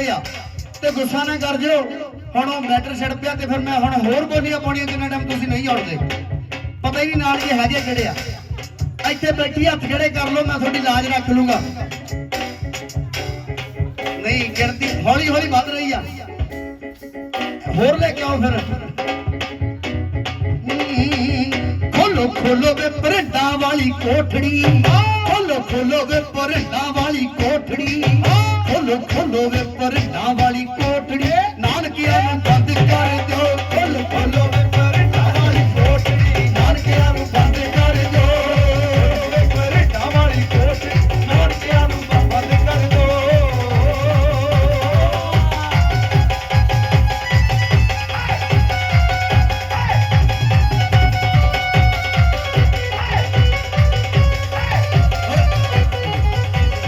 ਕਿਹੜੇ ਆ ਤੇ ਗੁੱਸਾ ਨਾ ਕਰ ਜਿਓ। ਹੁਣ ਉਹ ਮੈਟਰ ਛੱਡ ਪਿਆ ਤੇ ਫਿਰ ਮੈਂ ਹੁਣ ਹੋਰ ਬੋਲੀਆਂ ਪਾਉਣੀਆਂ ਜਿੰਨਾ ਟਾਈਮ ਤੁਸੀਂ ਨਹੀਂ ਆਉਣਦੇ ਪਤਾ ਹੀ ਨਹੀਂ ਨਾਲ ਇਹ ਹੈਗੇ ਕਿਹੜੇ ਆ। ਇੱਥੇ ਬੈਠੀ ਹੱਥ ਖੜੇ ਕਰ ਲਓ, ਮੈਂ ਤੁਹਾਡੀ ਲਾਜ ਰੱਖ ਲੂੰਗਾ। ਨਹੀਂ, ਗਿਣਤੀ ਹੌਲੀ ਹੌਲੀ ਵੱਧ ਰਹੀ ਆ। ਹੋਰ ਲੈ ਕੇ ਆਓ ਫਿਰ। ਖੋਲੋ ਖੋਲੋ ਵੇ ਪਰੰਡਾ ਵਾਲੀ ਕੋਠੜੀ। ਖੋਲੋ ਖੋਲੋ ਵੇ ਪਰੰਡਾ ਵਾਲੀ ਕੋਠੜੀ। ਖੋਲੋ ਖੋਲੋ ਵੇ ਪਰੰਡਾ ਵਾਲੀ ਕੋਠੜੀ। ਨਾਨਕਿਆਂ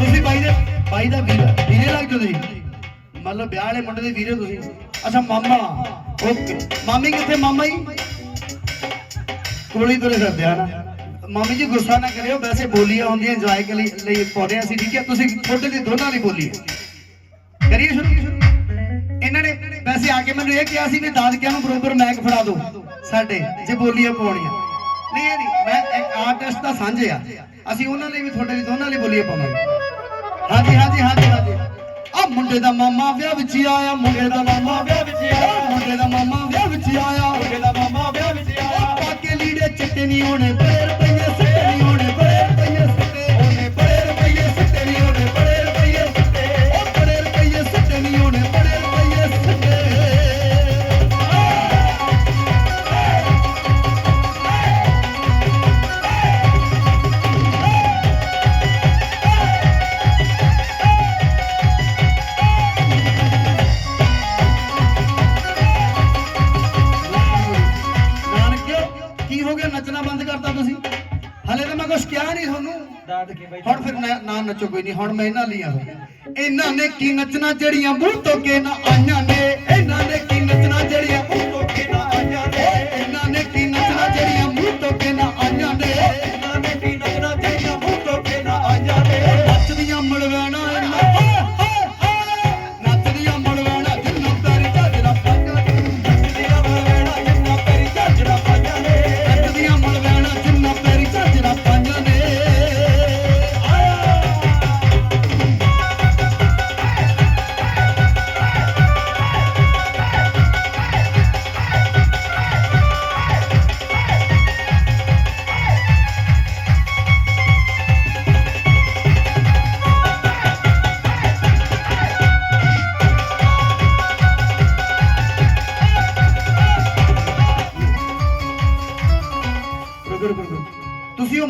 ਤੁਸੀਂ ਬਾਈ ਦੇ ਬਾਈ ਦਾ ਵੀਰ ਵੀਰੇ ਲੱਗ ਤੁਸੀਂ। ਮਤਲਬ ਵਿਆਹ ਵਾਲੇ ਮੁੰਡੇ ਦੇ ਵੀਰੇ ਤੁਸੀਂ। ਅੱਛਾ, ਮਾਮਾ। ਓਕੇ। ਮਾਮੀ ਕਿੱਥੇ? ਮਾਮਾ ਜੀ? ਕੋਲੀ ਤੁਰੇ ਫਿਰਦੇ ਆ ਨਾ। ਮਾਮੀ ਜੀ, ਗੁੱਸਾ ਨਾ ਕਰਿਓ। ਵੈਸੇ ਬੋਲੀਆਂ ਹੁੰਦੀਆਂ ਇੰਜੋਏ ਲਈ ਲਈ ਪਾਉਂਦੇ ਹਾਂ ਠੀਕ ਹੈ? ਤੁਸੀਂ ਤੁਹਾਡੇ ਦੀ ਦੋਨਾਂ ਦੀ ਬੋਲੀ ਕਰੀਏ ਸ਼ੁਰੂ? ਇਹਨਾਂ ਨੇ ਵੈਸੇ ਆ ਕੇ ਮੈਨੂੰ ਇਹ ਕਿਹਾ ਸੀ ਵੀ ਦਾਦਕਿਆਂ ਨੂੰ ਬਰੋਬਰ ਮੈਕ ਫੜਾ ਦਿਓ। ਸਾਡੇ, ਜੇ ਬੋਲੀਆਂ ਪਾਉਣੀਆਂ। ਨਹੀਂ ਨਹੀਂ। ਮੈਂ ਇੱਕ ਆਰਟਿਸਟ ਦਾ ਸਾਂਝੇ ਆ। ਅਸੀਂ ਉਹਨਾਂ ਲਈ ਵੀ ਤੁਹਾਡੇ ਲਈ ਦੋਨਾਂ ਲਈ ਬੋਲੀਆਂ ਪਾਵਾਂਗੇ। ਹਾਂਜੀ ਹਾਂਜੀ ਹਾਂਜੀ ਹਾਂਜੀ। ਆ ਮੁੰਡੇ ਦਾ ਮਾਮਾ ਵਿਆਹ ਵਿੱਚ ਆਇਆ ਮੁੰਡੇ ਦਾ ਮਾਮਾ ਵਿਆਹ ਵਿੱਚ ਆਇਆ। ਮੁੰਡੇ ਦਾ ਮਾਮਾ ਵਿਆਹ ਵਿੱਚ ਆਇਆ। ਮੁੰਡੇ ਦਾ ਮਾਮਾ ਵਿਆਹ ਵਿੱਚ ਆਇਆ। ਪਾ ਕੇ ਲੀੜੇ ਚਿੱਟੇ ਨਹੀਂ ਹੋਣੇ ਬੜੇ ਹਲੇ ਤਾਂ ਮੈਂ ਕੁਛ ਕਿਹਾ ਨਹੀਂ ਤੁਹਾਨੂੰ। ਹੁਣ ਫਿਰ ਨਾ ਨਾ ਨੱਚੋ ਕੋਈ ਨਹੀਂ ਹੁਣ ਮੈਂ ਇਹਨਾਂ ਲਈ ਆ ਇਹਨਾਂ ਨੇ ਕੀ ਨੱਚਣਾ ਜਿਹੜੀਆਂ ਮੂੰਹ ਤੋਂ ਕੇ ਨਾ ਆਈਆਂ ਨੇ ਇਹਨਾਂ ਨੇ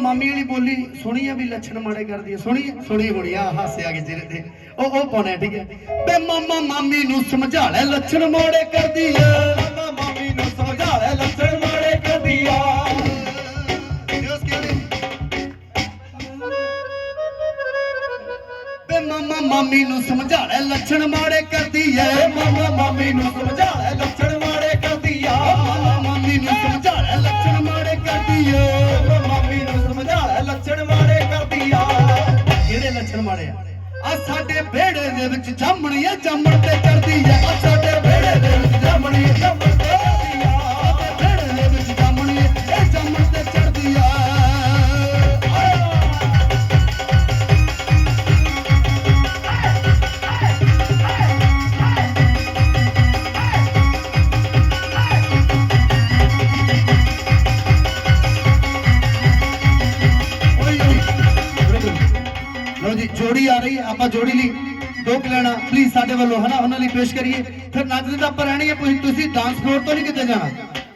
ਮਾਮੀ ਵਾਲੀ ਬੋਲੀ ਸੁਣੀ ਆ ਵੀ ਲੱਛਣ ਮਾੜੇ ਕਰਦੀ ਆ, ਸੁਣੀ ਸੁਣੀ ਹੋਣੀ ਆ, ਹਾਸੇ ਆ ਕੇ ਚਿਹਰੇ ਤੇ ਉਹ ਉਹ ਪਾਉਣਾ ਠੀਕ ਹੈ? ਬੇ ਮਾਮਾ, ਮਾਮੀ ਨੂੰ ਸਮਝਾ ਲੈ ਲੱਛਣ ਮਾੜੇ ਕਰਦੀ ਆ। ਮਾਮਾ, ਮਾਮੀ ਨੂੰ ਸਮਝਾ ਲੈ ਲੱਛਣ ਮਾੜੇ ਕਰਦੀ ਆ। ਬੇ ਮਾਮਾ, ਮਾਮੀ ਨੂੰ ਸਮਝਾ ਲੈ ਲੱਛਣ ਮਾੜੇ ਕਰਦੀ ਐ ਮਾਮਾ, ਮਾਮੀ ਨੂੰ ਸਾਡੇ ਵਿਹੜੇ ਦੇ ਵਿੱਚ ਜਾਮਣੀ ਐ ਜਾਮਣ ਤੇ ਚੜਦੀ ਐ ਜੋੜੀ ਆ ਰਹੀ ਆਪਾਂ ਜੋੜੀ ਲਈ ਦੋ ਲੈਣਾ ਪਲੀਜ਼ ਸਾਡੇ ਵੱਲੋਂ ਹਨਾ ਉਹਨਾਂ ਲਈ ਪੇਸ਼ ਕਰੀਏ। ਫਿਰ ਨੱਚਦੇ ਤਾਂ ਆਪਾਂ ਰਹਿਣੀ ਹੈ ਤੁਸੀਂ ਡਾਂਸ ਫਲੋਰ ਤੋਂ ਨਹੀਂ ਕਿਤੇ ਜਾਣਾ।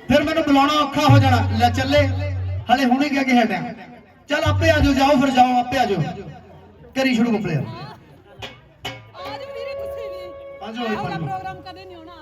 ਫਿਰ ਮੈਨੂੰ ਬੁਲਾਉਣਾ ਔਖਾ ਹੋ ਜਾਣਾ। ਲੈ ਚੱਲੇ। ਹਲੇ ਹੁਣੇ ਕਿਹਾ ਕਿ ਹਟਿਆ। ਚੱਲ ਆਪੇ ਆਜੋ ਜਾਓ ਫਿਰ ਜਾਓ ਆਪੇ ਆਜੋ ਕਰੀ ਸ਼ੁਰੂ ਕੋ ਪਲੇਅਰ ਆਜੋ ਇਹ ਪ੍ਰੋਗਰਾਮ ਕਦੇ ਨਹੀਂ ਹੋਣਾ